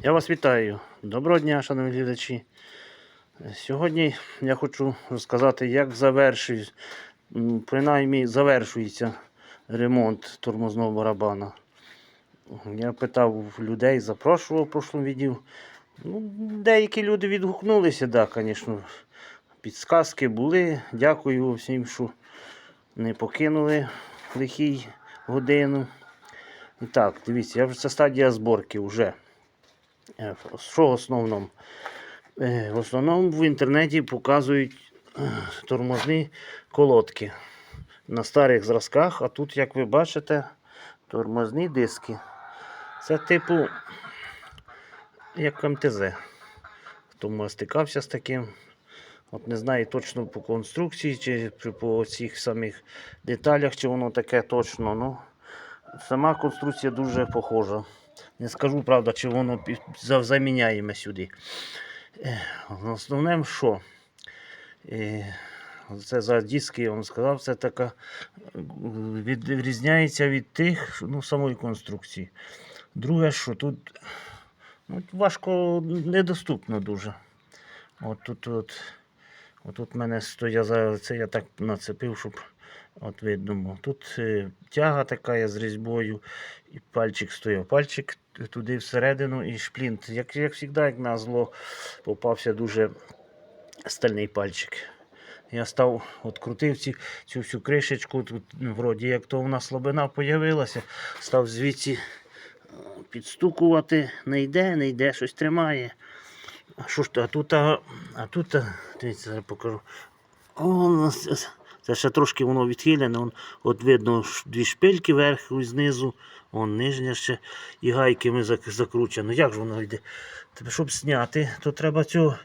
Я вас вітаю. Доброго дня, шановні глядачі. Сьогодні я хочу розказати, як завершується, принаймні завершується ремонт тормозного барабана. Я питав людей, запрошував в прошлому відео. Ну, деякі люди відгукнулися, да, звісно. Підсказки були. Дякую всім, що не покинули лихій годину. Так, дивіться, я вже це стадія зборки вже. Е, Що в основному? Е, В основному в інтернеті показують е, тормозні колодки на старих зразках, а тут, як ви бачите, тормозні диски. Це типу як МТЗ. Хто стикався з таким. От не знаю точно по конструкції, чи по цих самих деталях, чи воно таке точно. Ну, сама конструкція дуже похожа. Не скажу, правда, чи воно заміняємо сюди. Основне, що? Е, Це за диски, я вам сказав, це така е, відрізняється від тих ну, самої конструкції. Друге, що тут ну, важко недоступно дуже. От тут, от, от тут мене стоя це я так нацепив, щоб от видно. Тут е, тяга така з різьбою, і пальчик стояв. Пальчик туди всередину і шплінт. Як, як завжди, як на зло, попався дуже стальний пальчик. Я став, открутив ці, цю всю кришечку, тут ну, вроді як то нас слабина появилася, став звідси е, підстукувати, не йде, не йде, щось тримає. А що ж а тут, а, а тут, дивіться, зараз покажу. О, у нас це- ще трошки воно відхилене, он, от видно дві шпильки вверху і знизу, он нижня ще і гайками зак- закручено. Як ж воно йде? Тобто, щоб зняти, то треба цього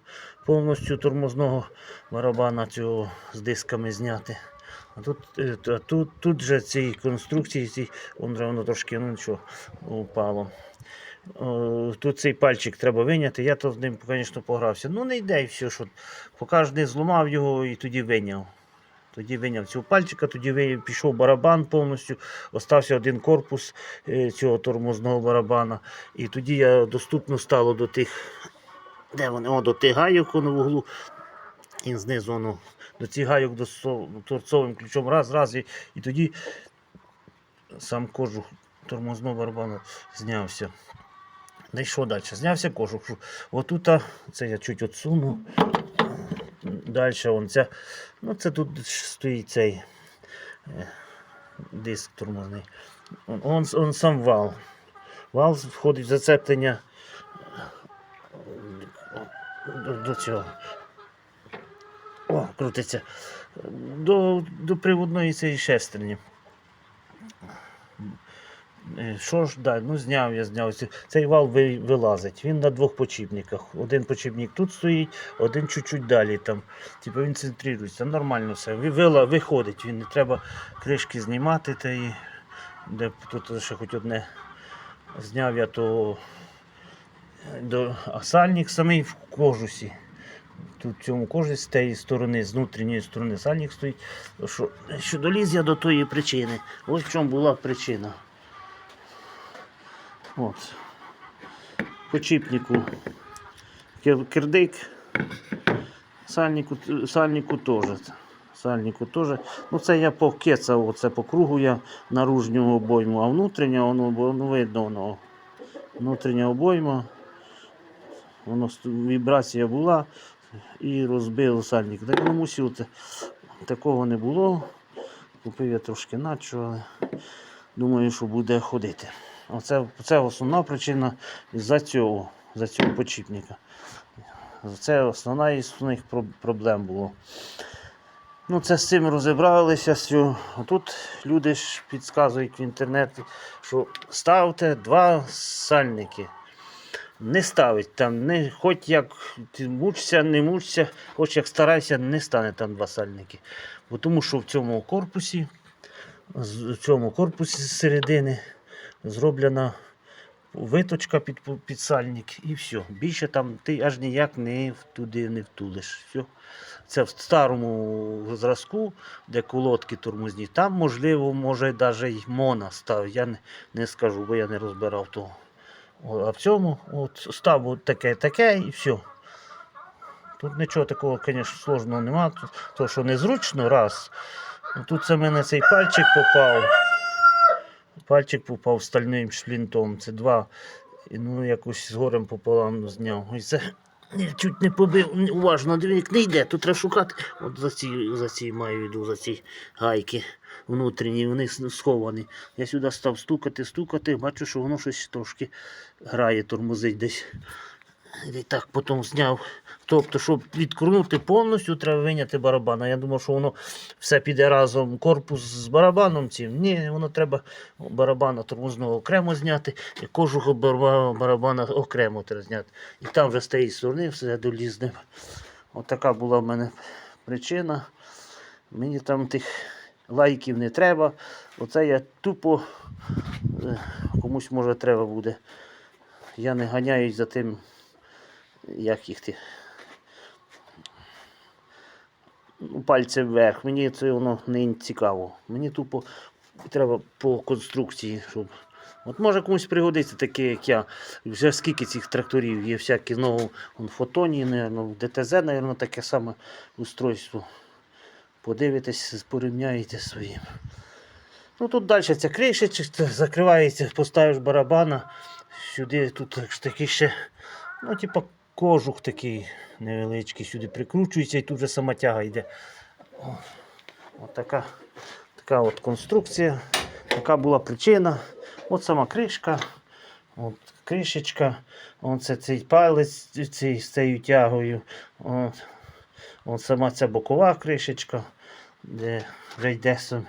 повністю тормозного барабана цього з дисками зняти. А тут, е, тут, тут же ці конструкції, ці, вон воно трошки ну, нічого, упало. Тут цей пальчик треба виняти, я то з ним, звісно, погрався. Ну не йде і все, що поки не зламав його і тоді виняв. Тоді виняв цього пальчика, тоді пішов барабан повністю, остався один корпус е, цього тормозного барабана. І тоді я доступно стало до тих, де вони, о, до тих гайок воно в углу. І знизу воно, до цих гайок до торцовим ключом раз, раз, і, і тоді сам кожух тормозного барабану знявся. Що далі? Знявся кожух. Отут, це я чуть отсуну. Далі он ця, ну це тут стоїть цей е, диск тормозний. Он, он, он сам вал. Вал входить в зацеплення е, до, до цього. О, крутиться. До, до приводної цієї шестерні. Е, Що ж, да, ну зняв я зняв. Цей вал вилазить. Він на двох почіпниках. Один почіпник тут стоїть, один чуть-чуть далі. Там. Типу він центрується. Нормально все. Вила- Виходить, він не треба кришки знімати. Та і, де тут ще хоч одне зняв я, то е, до, сальник самий в кожусі. Тут в цьому кожусі з тієї сторони, з внутрішньої сторони сальник стоїть. Що, що доліз я до тої причини. Ось в чому була причина. От. По чіпнику кир- кирдик, сальнику, сальнику теж. Сальнику теж. Ну це я покецав, оце по кругу я наружню обойму, а внутрішня, воно, воно видно, воно. Внутрішня обойма, воно вібрація була і розбило сальник. Так ну, мусив, такого не було. Купив я трошки начо, але думаю, що буде ходити. Оце, це основна причина за цього, за цього почіпника. Це основна із про- проблем було. Ну, це з цим розібралися. Все. А тут люди ж підказують в інтернеті, що ставте два сальники. Не ставить там, не, хоч як ти мучся, не мучся, хоч як старайся, не стане там два сальники. Бо тому що в цьому корпусі, в цьому корпусі середини зроблена виточка під, під сальник і все. Більше там ти аж ніяк не туди не втулиш. Все. Це в старому зразку, де колодки тормозні. Там, можливо, може навіть й мона став. Я не, не скажу, бо я не розбирав того. А в цьому от, став таке, таке і все. Тут нічого такого, звісно, сложного нема. Тут, то, що незручно, раз. Тут це мене цей пальчик попав. Пальчик попав стальним шлінтом. Це два. І, ну, якось з горем пополам зняв. Ось це чуть не побив. Уважно, дивік не йде. Тут треба шукати. От за ці, за ці маю йду, за ці гайки внутрішні, вони сховані. Я сюди став стукати, стукати, бачу, що воно щось трошки грає, тормозить десь. І так потім зняв. Тобто, щоб відкрутити повністю, треба виняти барабана. Я думав, що воно все піде разом, корпус з барабаном цим. Ні, воно треба барабана тормозного окремо зняти, і барба- барабана окремо треба зняти. І там вже з тієї все долізне. Отака була в мене причина. Мені там тих лайків не треба. Оце я тупо е, комусь може треба буде. Я не ганяюсь за тим, як їх ти. Ну, Пальцем вверх. Мені це воно не цікаво. Мені тупо треба по конструкції, щоб. От може комусь пригодиться таке, як я. Вже скільки цих тракторів є, всякі знову вон, фотоні, наверно, ДТЗ, наверно, таке саме устройство. Подивитесь, порівняєте своїм. Ну тут далі ця кришечка закривається, поставиш барабана. Сюди тут ж такий ще, ну, типа кожух такий невеличкий, сюди прикручується і тут вже сама тяга йде. О, От така, така от конструкція. Така була причина. От сама кришка, от кришечка, оце цей палець цей, з цією тягою. От, от сама ця бокова кришечка, де вже йде сам.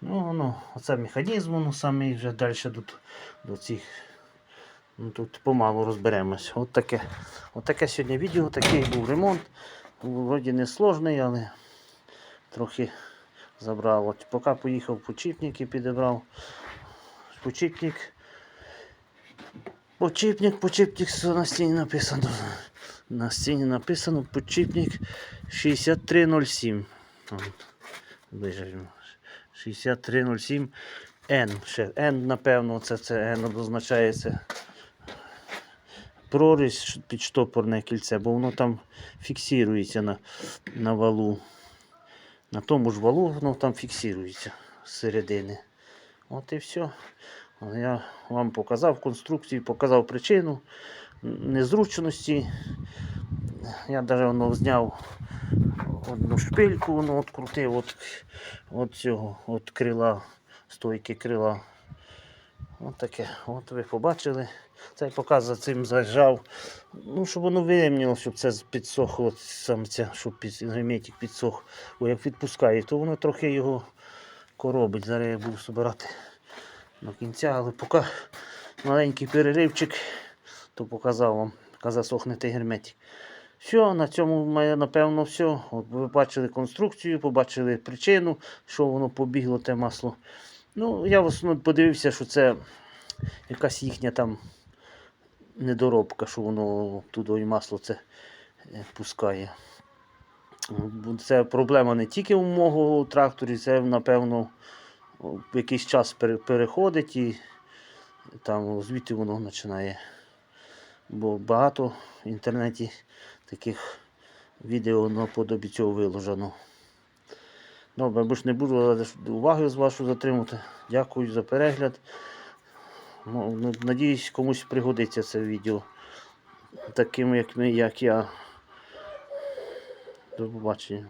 Ну, ну, оце механізм, ну, саме вже далі до, до цих. Ну, тут помалу розберемось. От таке, от таке сьогодні відео, такий був ремонт. Вроді не сложний, але трохи забрав. От поки поїхав почіпник і підібрав. Почіпник. Почіпник, почіпник, на стіні написано. На стіні написано почіпник 6307. От, 6307 N. Ще N, напевно, це, це N означається прорізь під штопорне кільце, бо воно там фіксується на, на валу. На тому ж валу воно там фіксується з середини. От і все. Я вам показав конструкцію, показав причину незручності. Я навіть воно зняв одну шпильку, воно відкрутив от, от цього от крила, стойки крила. От таке. От ви побачили. Це показ за цим зажав. Ну, щоб воно вирівняло, щоб це підсохло, сам ця, щоб під, герметик підсох. Бо як відпускає, то воно трохи його коробить. Зараз я буду збирати до кінця, але поки маленький переривчик, то показав вам, поки засохне герметик. Все, на цьому має, напевно все. От ви бачили конструкцію, побачили причину, що воно побігло те масло. Ну, я в основному подивився, що це якась їхня там недоробка, що воно туди масло це е, пускає. Це проблема не тільки у мого тракторі, це, напевно, якийсь час переходить і там звідти воно починає. Бо багато в інтернеті таких відео наподобі цього виложено. Добре, бо ж не буду уваги з вашу затримувати. Дякую за перегляд. Ну, ну, Надіюсь, комусь пригодиться це відео. Таким, як ми, як я. До побачення.